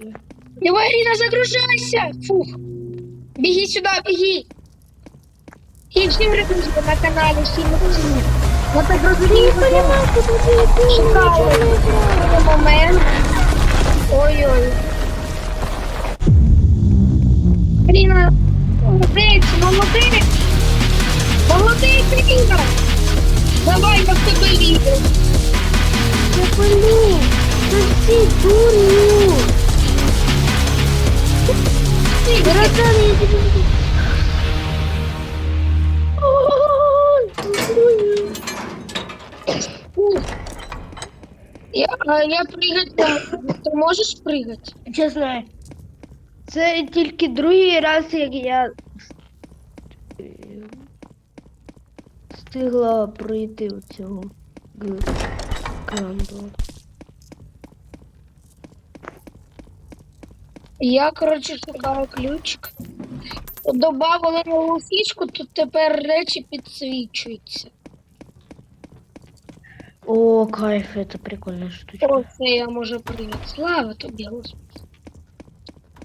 Давай, Арина, загружайся! Фух. Беги сюда, беги. И всем ребятам на канале Сильно Сильно. Я так шукали цей момент. Ой-ой. Арина, молодець, молодець. Молодець, Арина. Давай, в тебе вірю. Я палю! Це всі дурню! Я. Я, прыгать можу. Ти можеш прыгать? Чесно, це тільки другий раз, як я встигла пройти у цього гранду. Я, коротше, шукаю ключик. Добавили нову фішку, тут тепер речі підсвічуються. О, кайф, это прикольная штучка. Оце я можу прийняти. Слава тобі, Господи.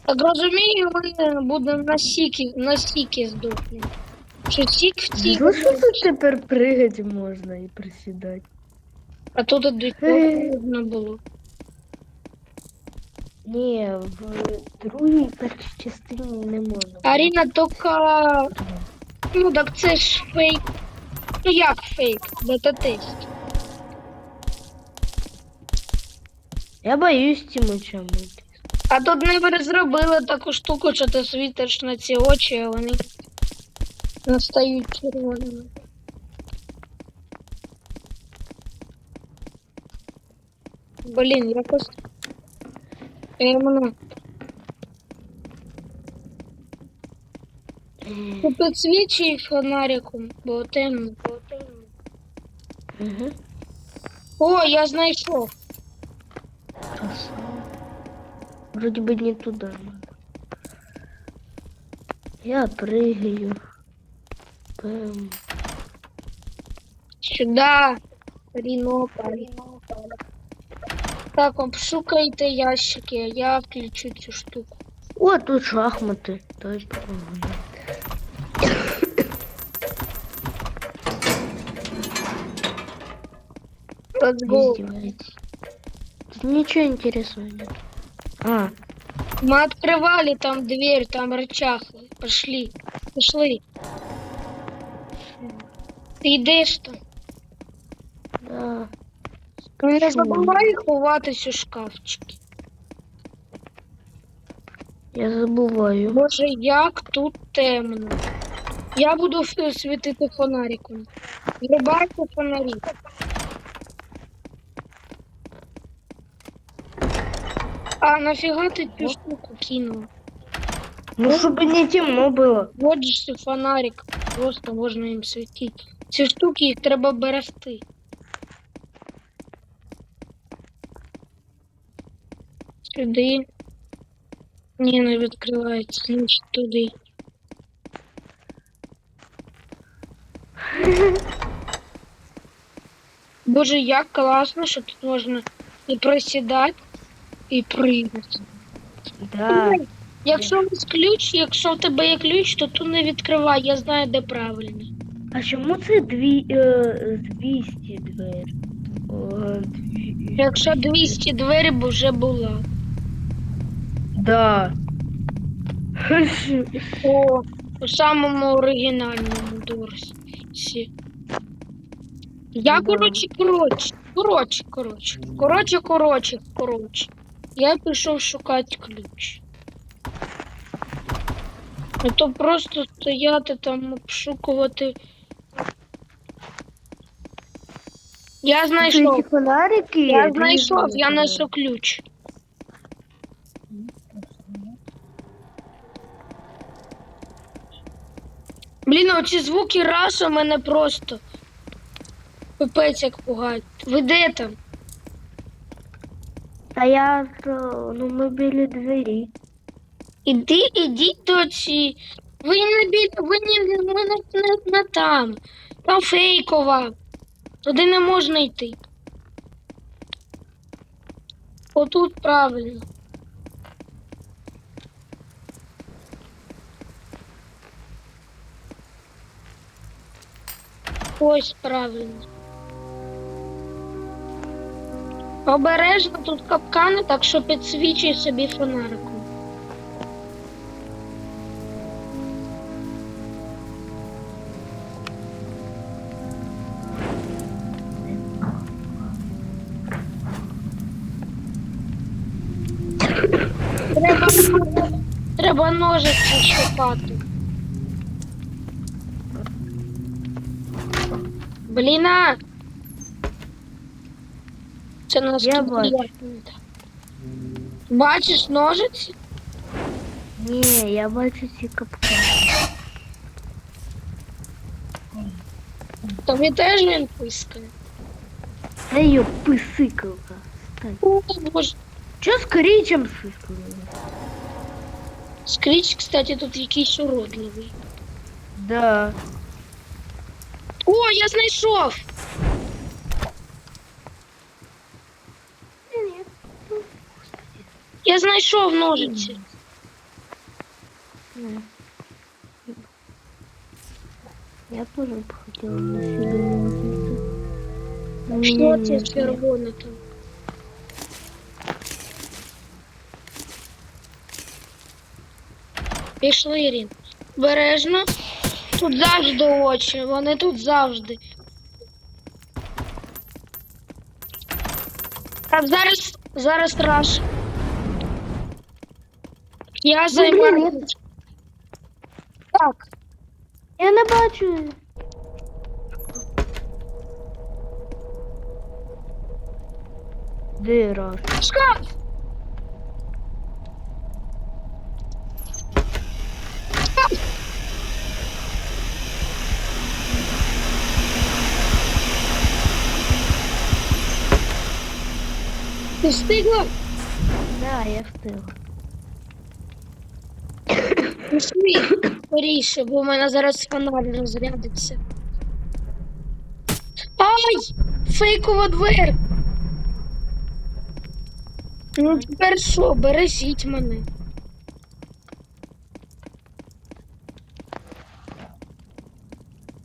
Так розумію, ми будемо на сіки, на сіки здохнемо. Що сік в цій, Ну що тут тепер пригати можна і присідати? а тут до цього Е. можна було. Ні, в другій першій частині не можна. Аріна тільки... Ну так це ж фейк. Ну як фейк? Бета-тест. Я боюсь Тимоча мити. А тут не зробили таку штуку, що ти світиш на ці очі, а вони настають червоними. Блін, якось. Темно. Ти підсвічуй фонариком, бо темно, бо темно. Угу. О, я знайшов. Красава. Вроде бы не туда надо. Я прыгаю. Пэм. Сюда. Рінополь. Так, обшукайте ящики, а я включу цю штуку. О, тут шахматы. Дай попробуем. Let's go. Тут ничего интересного нет. А, Мы открывали там дверь, там рычаг. Пошли. Пошли. Ти йдеш там. да. Не забувай ховатись у шкафчики. Я забываю. Боже, як тут темно. Я буду ф- світити фонариком. Врубайте фонарі. А нафіга ти цю штуку кинув? Ну, чтобы не темно было. Вот же ж фонарик. Просто можна їм світити. Ці штуки їх треба берегти. Сюди. Ні, не відкривається. Значить туди. Боже, як класно, що тут можна і присідати, і пригати. Да. Якщо у вас ключ, якщо в тебе є ключ, то ту не відкривай, я знаю, де правильно. А чому це дві, е, 200 двері? О, дві... Якщо 200 двері б вже була. Да. О, у самому оригінальному дорсі. Я, Да. коротше, коротше, коротше, коротше, коротше, коротше, коротше. Я пішов шукати ключ. А то просто стояти там, обшукувати. Я знайшов. Фонарики. Я знайшов, я знайшов ключ. Блін, оці звуки раша мене просто. Пипець як пугають. Ви де там? Та я, ну, ми біля двері. Іди, ідіть до ці. Ви не бі... ви не, ви не, не, не там. Там фейкова. Туди не можна йти. Отут правильно. Ось правильно. Обережно тут капкани, так що підсвічуй собі фонариком. Треба, треба ножиці шукати. Бліна! Це наскільки бачу. ясно. Бачиш ножиці? Ні, я бачу ці капкани. Тобі теж він пискає. Це її писикалка. О, боже. Чо з корічем сискали? Скріч, кстати, тут якийсь уродливий. Да. О, я знайшов! Ні. Я знайшов ножиці. Я тоже б хотіла на себе носити. Но Що це червоне там? Пішли, Ірін. Бережно. Тут завжди очі, вони тут завжди. Так, зараз, зараз раш. Я займаюся. блін, Так, Я не бачу. Де раш? шкаф! Ти встигла? Да, я встиг. Пішли скоріше, бо в мене зараз фонарь розрядиться. Ай! Фейкова двері! Ну тепер що, бережіть мене.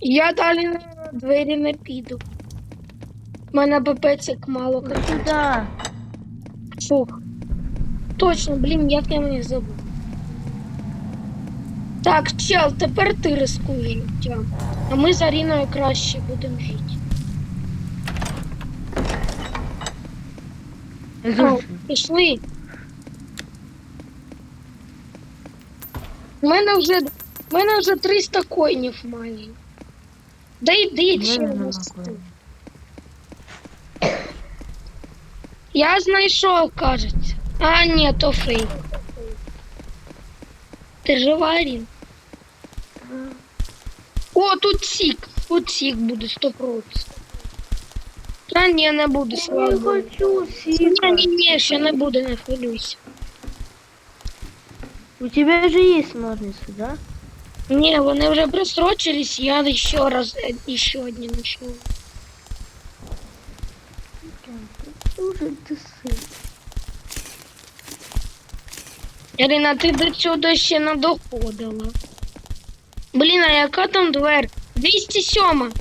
Я далі на двері не піду. У мене пипецик мало Ну, Сюда. Фух. Точно, блін, як я мені забув. Так, чел, тепер ти рискуєш життям. А ми з Аріною краще будемо жити. О, пішли. У мене вже, у мене вже 300 коїнів майже. Да йди, ще Мене раз. нема коїнів. Я знайшов, кажеться. А, ні, то фейк. Ти жива, Арін? О, тут сік. Тут сік буде 100%. Та ні, не буде, Я слава не хочу Ні, сика. ні, ні, ще не буде, не хвилюйся. У тебя же есть ножницы, да? Ні, вони вже просрочились, я ще раз, е, ще одні знайшов. Уже ты сын. Ірина, ти до цього ще не доходила. Блін, а яка там двер? 207.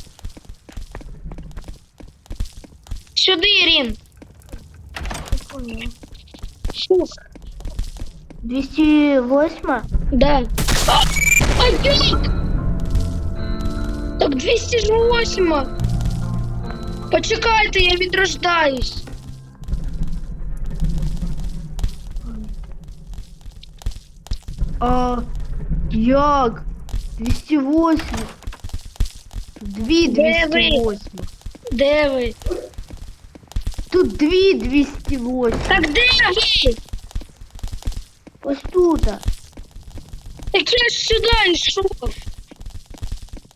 Сюди, Ірин. Фух. 208? Да. А, а як? Так 208. Почекайте, я відрождаюсь. А як? 208. Дві Де ви? 208. Де ви? Тут дві 208. Так де ви? Ось тут. Так я ж сюди йшов.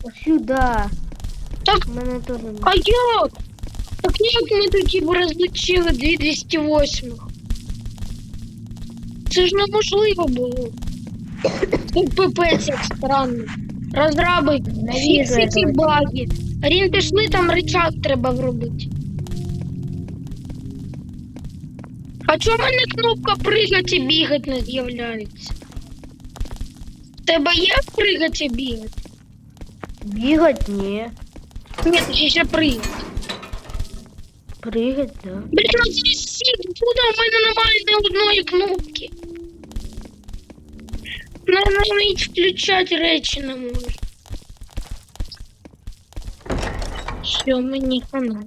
Ось сюди. Так, У мене теж немає. а як? Так як ми тоді б розлучили дві 208? Це ж неможливо було. Пипець як странно. Розраби всі, ці баги. Рін пішли, там рычаг треба вробити. А чому мене кнопка пригати і бігати не з'являється? Тебе є пригати і бігати? Бігать? Ні. Ні, ще ще пригати. Пригать, да? Блін, а це сік буде, у мене немає ні одної кнопки. На- Навіть включати речі не можу. Що мені хана.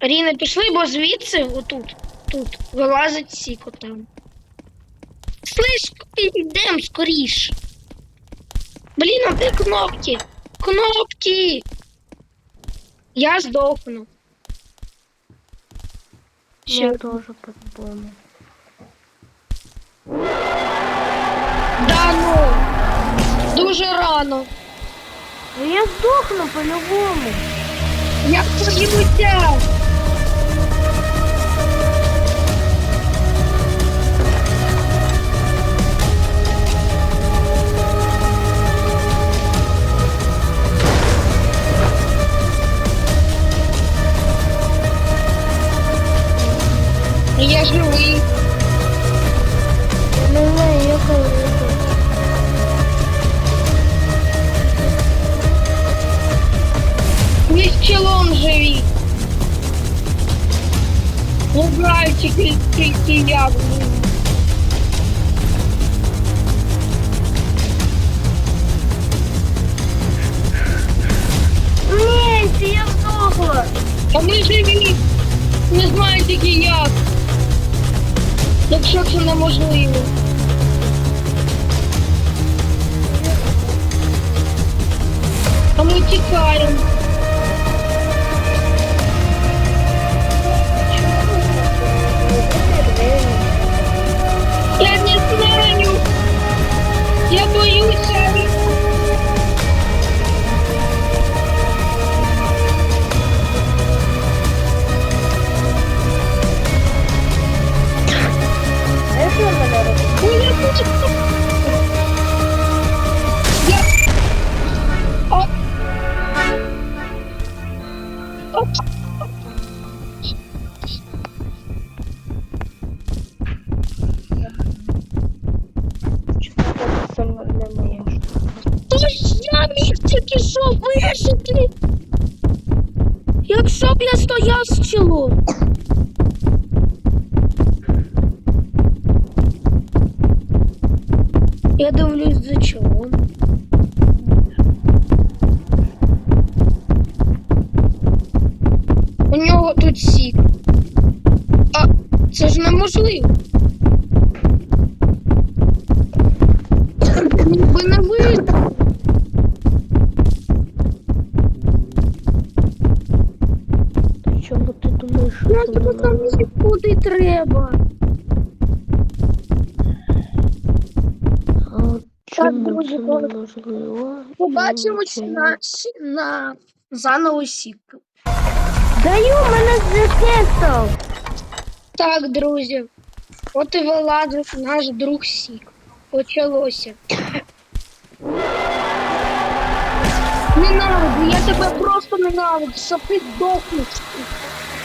Ріна, пішли, бо звідси, отут, тут, вилазить сіко там. Слиш, йдем скоріш. Блін, а де кнопки? Кнопки! Я здохну. Я Все. тоже по-любому. Да ну. Дуже рано. Ну я сдохну по-любому. Твої буття? Я живий. Тільки я. блін. Нет, я сдохла. А ми живі. Не знаю тільки як. Якщо це неможливо. А ми тікаємо. Вижити. Якщо б я стояв з чолом. Я дивлюсь за чолом. У нього тут сік. А це ж неможливо. Ніби не видно. Та чому ти думаєш, що Нас це не там мене? куди треба. От друзі? Побачимось на, на заново сік. Даю мене зефектов! Так, друзі. От і вилазить наш друг сік. Почалося. Ненавиджу, я тебе просто ненавиджу, щоб ти здохнув.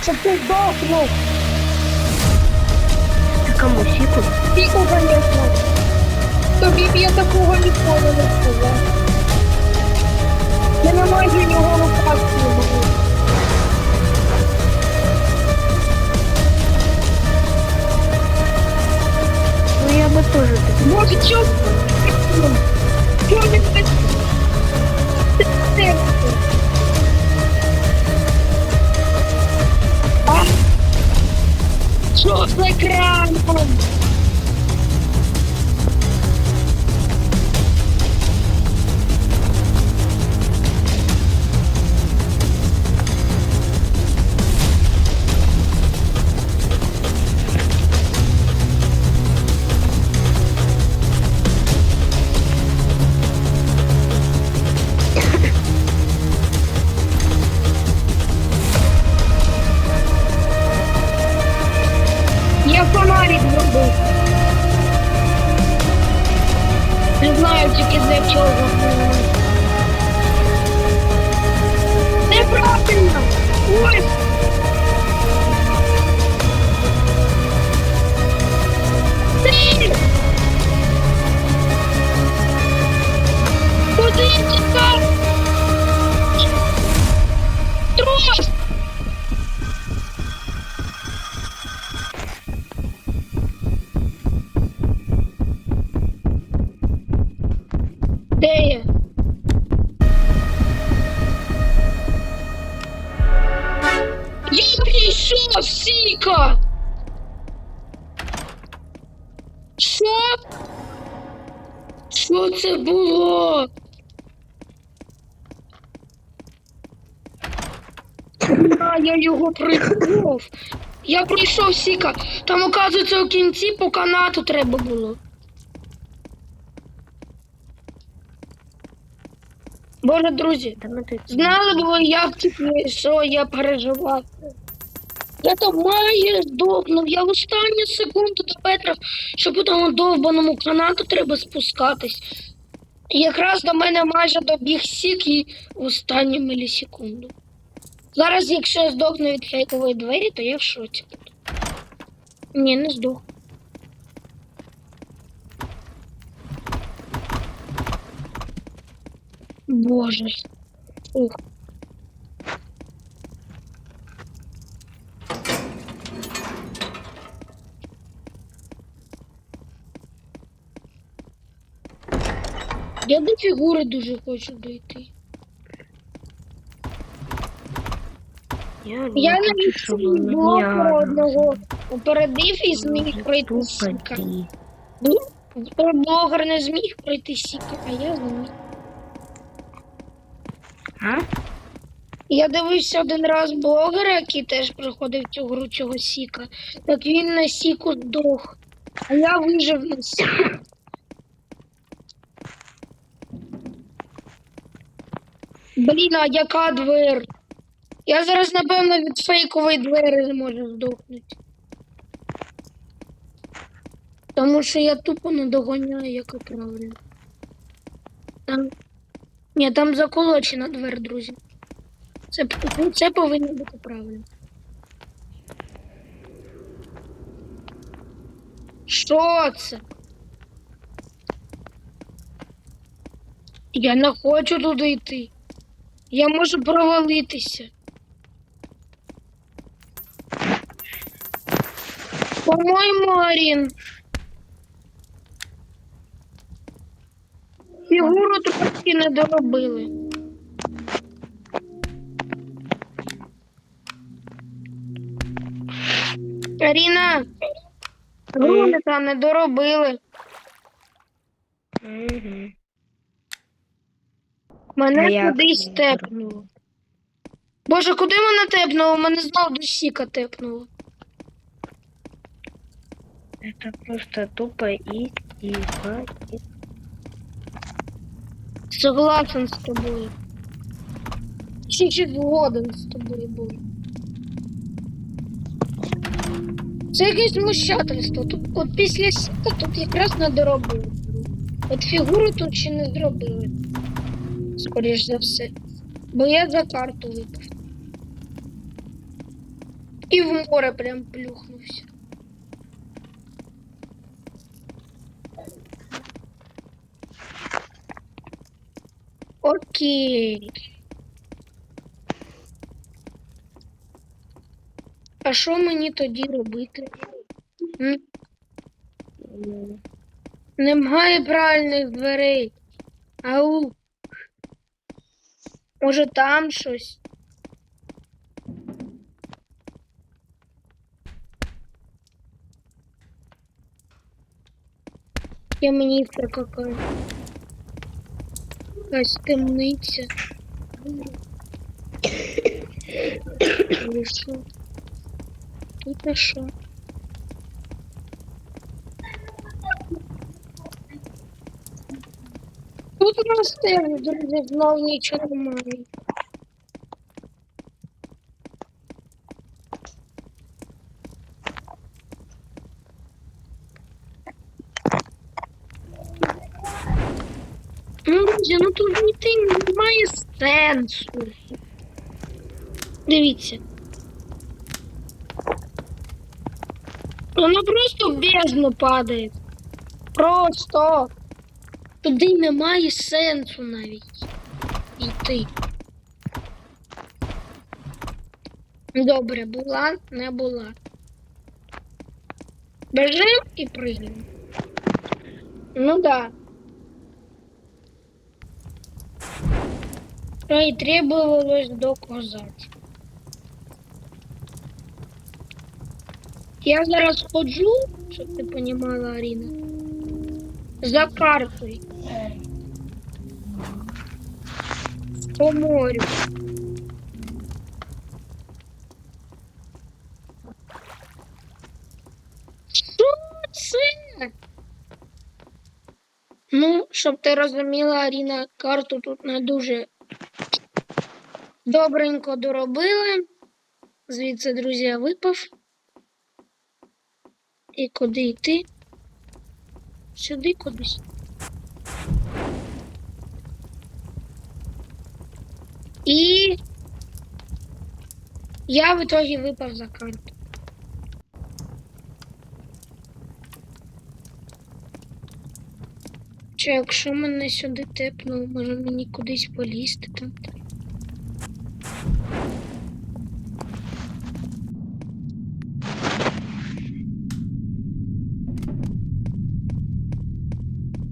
Щоб ти здохнув. Сіку? Сіку, звісно. Тобі б я такого ніколи не сказав. Я не можу його рукати пройшов. Я пройшов Сіка. Там, оказується, у кінці по канату треба було. Боже, друзі, знали б ви, як це що я переживав. Я там майже здохнув. Я в останню секунду до Петра, що по тому довбаному канату треба спускатись. І якраз до мене майже добіг сік і в останню мілісекунду. Зараз, якщо я здохну від фейкової двері, то я в шоці буду. Ні, не здох. Боже. Ух. Я до фігури дуже хочу дойти. Я, Я не навіть свій блок одного опередив і зміг пройти сіка. Блогер не зміг пройти сіка, а я зміг. А? Я дивився один раз блогера, який теж проходив цю гру цього сіка. Так він на сіку здох. А я вижив на сіку. Блін, а яка двер? Я зараз, напевно, від фейкової двері не можу здохнути. Тому що я тупо не доганяю, як правильно. Там... Ні, там заколочена двер, друзі. Це, це повинно бути правильно. Що це? Я не хочу туди йти. Я можу провалитися. По-моєму, Арін. Фігуру трошки не доробили. Аріна, рулета не доробили. Угу. Мене кудись тепнуло. Боже, куди мене тепнуло? Мене знов до сіка тепнуло. Это просто тупо и тихо. и- Согласен з тобою. Ще чи згоден з тобою був. Це якесь знущательство. Тут, от після сіка тут якраз не доробили. От фігуру тут ще не зробили. Скоріш за все. Бо я за карту випав. І в море прям плюхнувся. Окей. А що мені тоді робити? Немає правильних дверей. Ау. Може там щось? Я мені це какая. Якась темниця. Или що? Тут а що? Тут у нас теж, друзі, знов нічого немає. Ну, друзі, ну тут йти немає сенсу. Дивіться. Воно просто в бездну падає. Просто. Туди немає сенсу навіть йти. Добре, була, не була. Бежим і прыгнем. Ну да. Что и требовалось доказать. Я зараз ходжу, щоб ти понімала, Аріна. За картою. По морю. Що це? Ну, щоб ти розуміла, Аріна, карту тут не дуже добренько доробили. Звідси, друзі, я випав. І куди йти? Сюди кудись. І я в итоге випав за карту. Чи якщо мене сюди тепнуло, може мені кудись полізти там?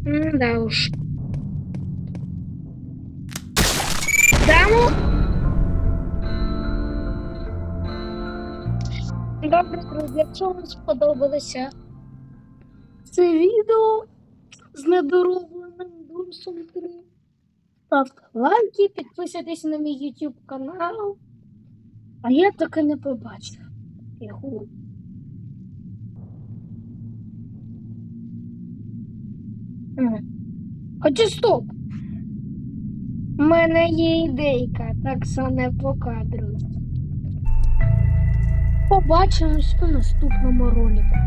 Ну да уж. Да, ну. Добре, друзі, якщо вам сподобалося це відео з недоробленим Дурсом 3, ставте лайки, підписуйтесь на мій YouTube канал. А я таки не побачив його. Хоча стоп. У мене є ідейка, так саме по кадру. Побачимось у наступному ролику.